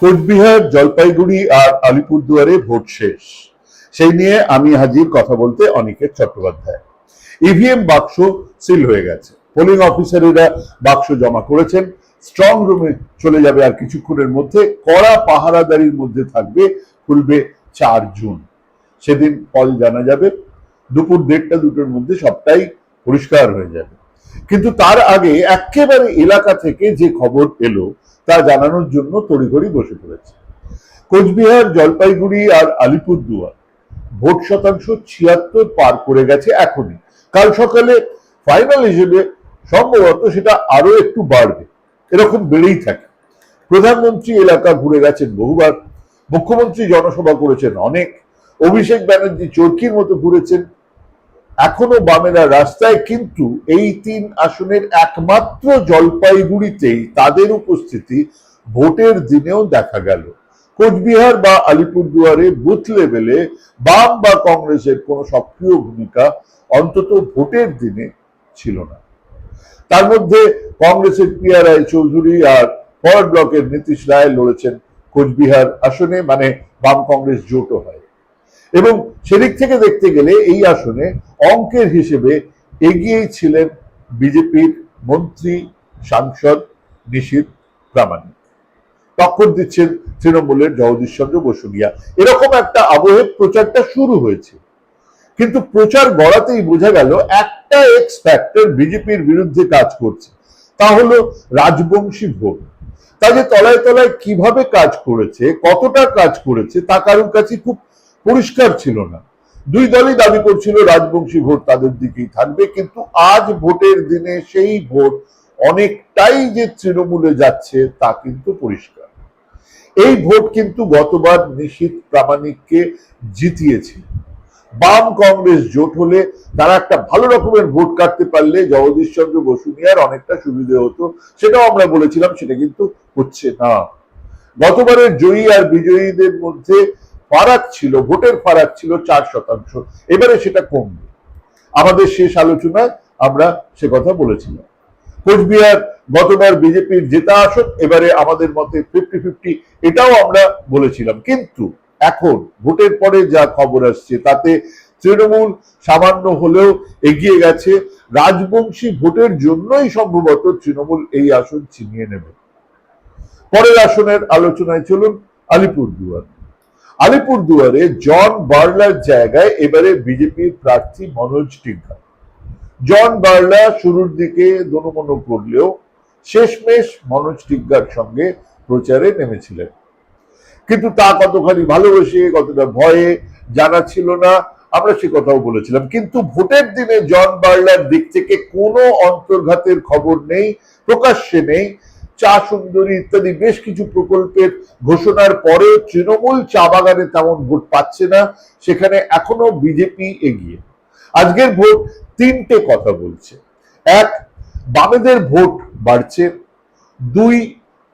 কোচবিহার, জলপাইগুড়ি আর আলিপুরদুয়ারে ভোট শেষ। সেই নিয়ে আমি হাজির কথা বলতে অনিকেত চট্টোপাধ্যায়। ইভিএম বাক্স সিল হয়ে গেছে। পোলিং অফিসারেরা বাক্স জমা করেছেন। স্ট্রং রুমে চলে যাবে আর কিছুক্ষণের মধ্যে কড়া পাহারাদারির মধ্যে থাকবে, খুলবে চার জুন। সেদিন ফল জানা যাবে। দুপুর দেড়টা দুটোর মধ্যে সবটাই পরিষ্কার হয়ে যাবে। কিন্তু তার আগে একেবারে এলাকা থেকে যে খবর এলো, তা জানানোর জন্য তড়িঘড়ি বসে পড়েছে। কোচবিহার, জলপাইগুড়ি আর আলিপুরদুয়ার। ভোট শতাংশ ছিয়াত্তর পার করে গেছে এখনই। কাল সকালে ফাইনাল হিসেবে সম্ভবত সেটা আরও একটু বাড়বে। এরকম বেড়েই থাকে। প্রধানমন্ত্রী এলাকা ঘুরে গেছেন বহুবার। মুখ্যমন্ত্রী জনসভা করেছেন অনেক। অভিষেক ব্যানার্জি চরকির মতো ঘুরেছেন। এখনও বামেরা রাস্তায়, কিন্তু এই তিন আসনের একমাত্র জলপাইগুড়িতেই তাদের উপস্থিতি ভোটের দিনেও দেখা গেল। কোচবিহার বা আলিপুরদুয়ারে বুথ লেভেলে বাম বা কংগ্রেসের কোনো সক্রিয় ভূমিকা অন্তত ভোটের দিনে ছিল না। তার মধ্যে কংগ্রেসের পিয়া রায় চৌধুরী আর ফরওয়ার্ড ব্লকের নীতিশ রায় লড়েছেন কোচবিহার আসনে মানে বাম কংগ্রেস জোটও হয়। এবং সেদিক থেকে দেখতে গেলে এই আসনে অঙ্কের হিসেবে এগিয়েই ছিলেন বিজেপির মন্ত্রী, সাংসদ নিশীত প্রামাণিক। টক্কর দিচ্ছেন তৃণমূলের জগদীশ চন্দ্র বসুনিয়া। এরকম একটা আবহে প্রচারটা শুরু হয়েছে। কিন্তু প্রচার গড়াতেই বোঝা গেল একটা এক্স ফ্যাক্টর বিজেপির বিরুদ্ধে কাজ করছে। তা হলো রাজবংশী ভোট। তা যে তলায় তলায় কীভাবে কাজ করেছে, কতটা কাজ করেছে, তা কারোর কাছে খুব পরিষ্কার ছিল না। দুই দলই দাবি করছিল রাজবংশী ভোট তাদের দিকেই থাকবে, কিন্তু আজ ভোটের দিনে সেই ভোট অনেকটাই যে তৃণমূলে যাচ্ছে তা কিন্তু পরিষ্কার। এই ভোট কিন্তু গতবার নিশীত প্রামাণিককে জিতিয়েছিল। বাম কংগ্রেস জোট হলে তারা একটা ভালো রকমের ভোট কাটতে পারলে জগদীশ চন্দ্র বসুনিয়ার অনেকটা সুবিধে হতো, সেটাও আমরা বলেছিলাম, সেটা কিন্তু হচ্ছে না। গতবারের জয়ী আর বিজয়ীদের মধ্যে ফারাক ছিল, ভোটের ফারাক ছিল চার শতাংশ। এবারে সেটা কমবে। আমাদের শেষ আলোচনায় আমরা সে কথা বলেছিলাম। কোচবিহার গতবার বিজেপির জেতা আসন এবারে আমাদের মতে ফিফটি ফিফটি এটাও আমরা বলেছিলাম। কিন্তু এখন ভোটের পরে যা খবর আসছে, তাতে তৃণমূল সামান্য হলেও এগিয়ে গেছে। রাজবংশী ভোটের জন্যই সম্ভবত তৃণমূল এই আসন ছিনিয়ে নেবে। পরের আসনের আলোচনায় চলুন, আলিপুরদুয়ার। আলিপুরদুয়ারে জন বার্লার জায়গায় এবারে বিজেপির প্রার্থী মনোজ টিগ্গা জন বার্লা শুরুর দিকে দনুমনো করলেও শেষমেশ মনোজ টিগ্গার সঙ্গে প্রচারে নেমেছিলেন। কিন্তু তা কতখানি ভালোবেসে, কতটা ভয়ে জানা ছিল না, আমরা সে কথাও বলেছিলাম। কিন্তু ভোটের দিনে জন বার্লার দিক থেকে কোনো অন্তর্ঘাতের খবর নেই, প্রকাশ্যে নেই। চা সুন্দরী ইত্যাদি বেশ কিছু প্রকল্পের ঘোষণার পরে তৃণমূল চা বাগানে তেমন ভোট পাচ্ছে না, সেখানে এখনও বিজেপি এগিয়ে। আজকের ভোট তিনটে কথা বলছে। এক, বামেদের ভোট বাড়ছে। দুই,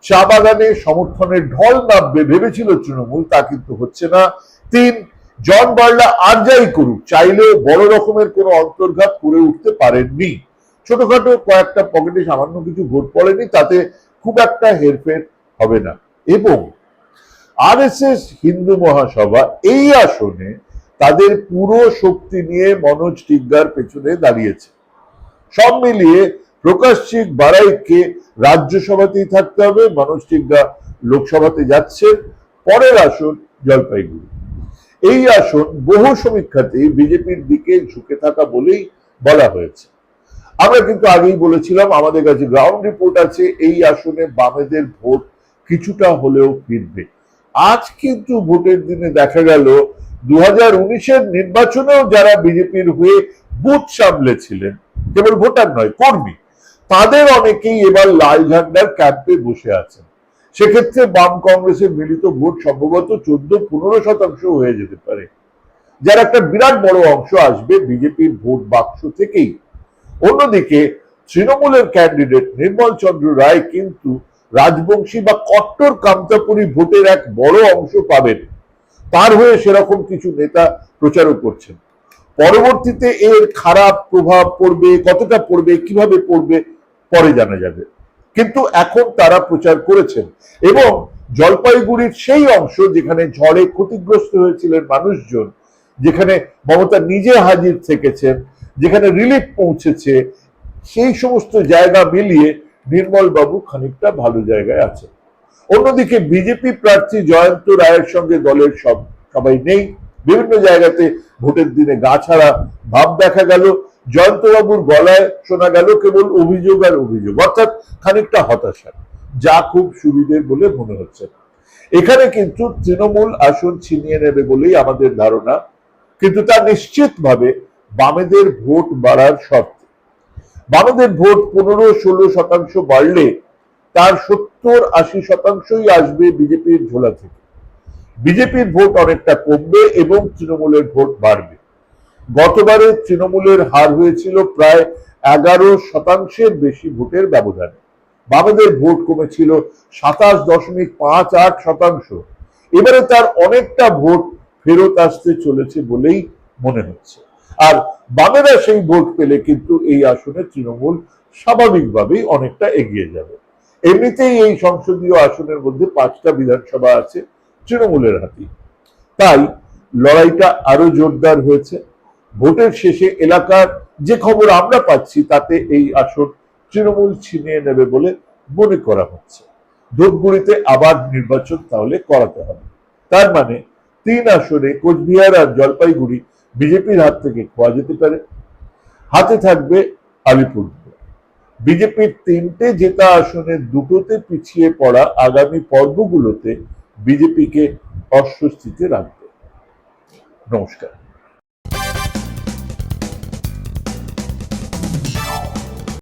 চা বাগানে সমর্থনের ঢল নামবে ভেবেছিল তৃণমূল, তা কিন্তু হচ্ছে না। তিন, জন বার্লা আর যাই করুক, চাইলেও বড় রকমের কোনো অন্তর্ঘাত করে উঠতে পারেননি। ছোটখাটো কয়েকটা পকেটে সামান্য কিছু ভোট পড়েনি, তাতে খুব একটা হেরফের হবে না। এবং আরএসএস হিন্দু মহাসভা এই আসনে তাদের পুরো শক্তি নিয়ে মনোজ টিগ্গার পেছনে দাঁড়িয়েছে। সব মিলিয়ে প্রকাশ্যিক বারাইকে রাজ্যসভাতেই থাকতে হবে, মনোজ টিগ্গা লোকসভাতে যাচ্ছেন, পরের আসন জলপাইগুড়ি। এই আসন বহু সমীক্ষাতে বিজেপির দিকে ঝুঁকে থাকা বলেই বলা হয়েছে। আমরা কিন্তু আগেই বলেছিলাম, আমাদের কাছে গ্রাউন্ড রিপোর্ট আছে, এই আসনে বামেদের ভোট কিছুটা হলেও ফিরবে। আজ কিন্তু ভোটের দিনে দেখা গেল দু হাজার নির্বাচনেও যারা বিজেপির হয়ে বুথ সামলেছিলেন, কেবল ভোটার নয়, কর্মী, তাদের অনেকেই এবার লাল ঝান্ডার ক্যাম্পে বসে আছেন। সেক্ষেত্রে বাম কংগ্রেসের মিলিত ভোট সম্ভবত চোদ্দ পনেরো শতাংশ হয়ে যেতে পারে। যার একটা বিরাট বড় অংশ আসবে বিজেপির ভোট বাক্স থেকেই। অন্যদিকে তৃণমূলের ক্যান্ডিডেট নির্মল চন্দ্র রায় কিন্তু রাজবংশী বা কট্টর কামতাপুরী ভোটের এক বড় অংশ পাবেন। তার হয়ে সেরকম কিছু নেতা প্রচারও করছেন। পরবর্তীতে এর খারাপ প্রভাব পড়বে, কতটা পড়বে, কীভাবে পড়বে, পরে জানা যাবে। কিন্তু এখন তারা প্রচার করেছেন এবং জলপাইগুড়ির সেই অংশ যেখানে ঝড়ে ক্ষতিগ্রস্ত হয়েছিলেন মানুষজন, যেখানে মমতা নিজে হাজির থেকেছেন যেখানে রিলিফ পৌঁছেছে, সেই সমস্ত জায়গা মিলিয়ে নির্মল বাবু খানিকটা ভালো জায়গায় আছে। অন্যদিকে বিজেপি প্রার্থী জয়ন্ত রায়ের সঙ্গে দলের সব, সবাই নেই। বিভিন্ন জায়গাতে ভোটের দিনে গা ছাড়া ভাব দেখা গেল। জয়ন্তবাবুর গলায় শোনা গেল কেবল অভিযোগ আর অভিযোগ, অর্থাৎ খানিকটা হতাশা। যা খুব সুবিধের বলে মনে হচ্ছে। এখানে কিন্তু তৃণমূল আসন ছিনিয়ে নেবে বলেই আমাদের ধারণা, কিন্তু তা নিশ্চিতভাবে বামেদের ভোট বাড়ার শর্তে। বামেদের ভোট পনেরো, ষোলো শতাংশ বাড়লে তার সত্তর, আশি শতাংশই আসবে বিজেপির ঝোলা থেকে। বিজেপির ভোট অনেকটা কমবে এবং তৃণমূলের ভোট বাড়বে। গতবারে তৃণমূলের হার হয়েছিল প্রায় এগারো শতাংশের বেশি ভোটের ব্যবধানে। বামেদের ভোট কমেছিল সাতাশ দশমিক পাঁচ আট শতাংশ। এবারে তার অনেকটা ভোট ফেরত আসতে চলেছে বলেই মনে হচ্ছে। আর বামেরা সেই ভোট পেলে কিন্তু এই আসনে তৃণমূল স্বাভাবিকভাবেই অনেকটা এগিয়ে যাবে। এমনিতেই এই সংসদীয় আসনের মধ্যে পাঁচটা বিধানসভা আছে তৃণমূলের হাতে তাই লড়াইটা আরও জোরদার হয়েছে। ভোটের শেষে এলাকার যে খবর আমরা পাচ্ছি, তাতে এই আসন তৃণমূল ছিনিয়ে নেবে বলে মনে করা হচ্ছে। ধূপগুড়িতে আবার নির্বাচন তাহলে করাতে হবে। তার মানে তিন আসনে কোচবিহার আর জলপাইগুড়ি বিজেপির হাত থেকে খোয়া যেতে পারে। হাতে থাকবে আলিপুরদুয়ার বিজেপির তিনটে জেতা আসনের দুটোতে পিছিয়ে পড়া আগামী পর্বগুলোতে বিজেপিকে অস্বস্তিতে রাখবে। নমস্কার।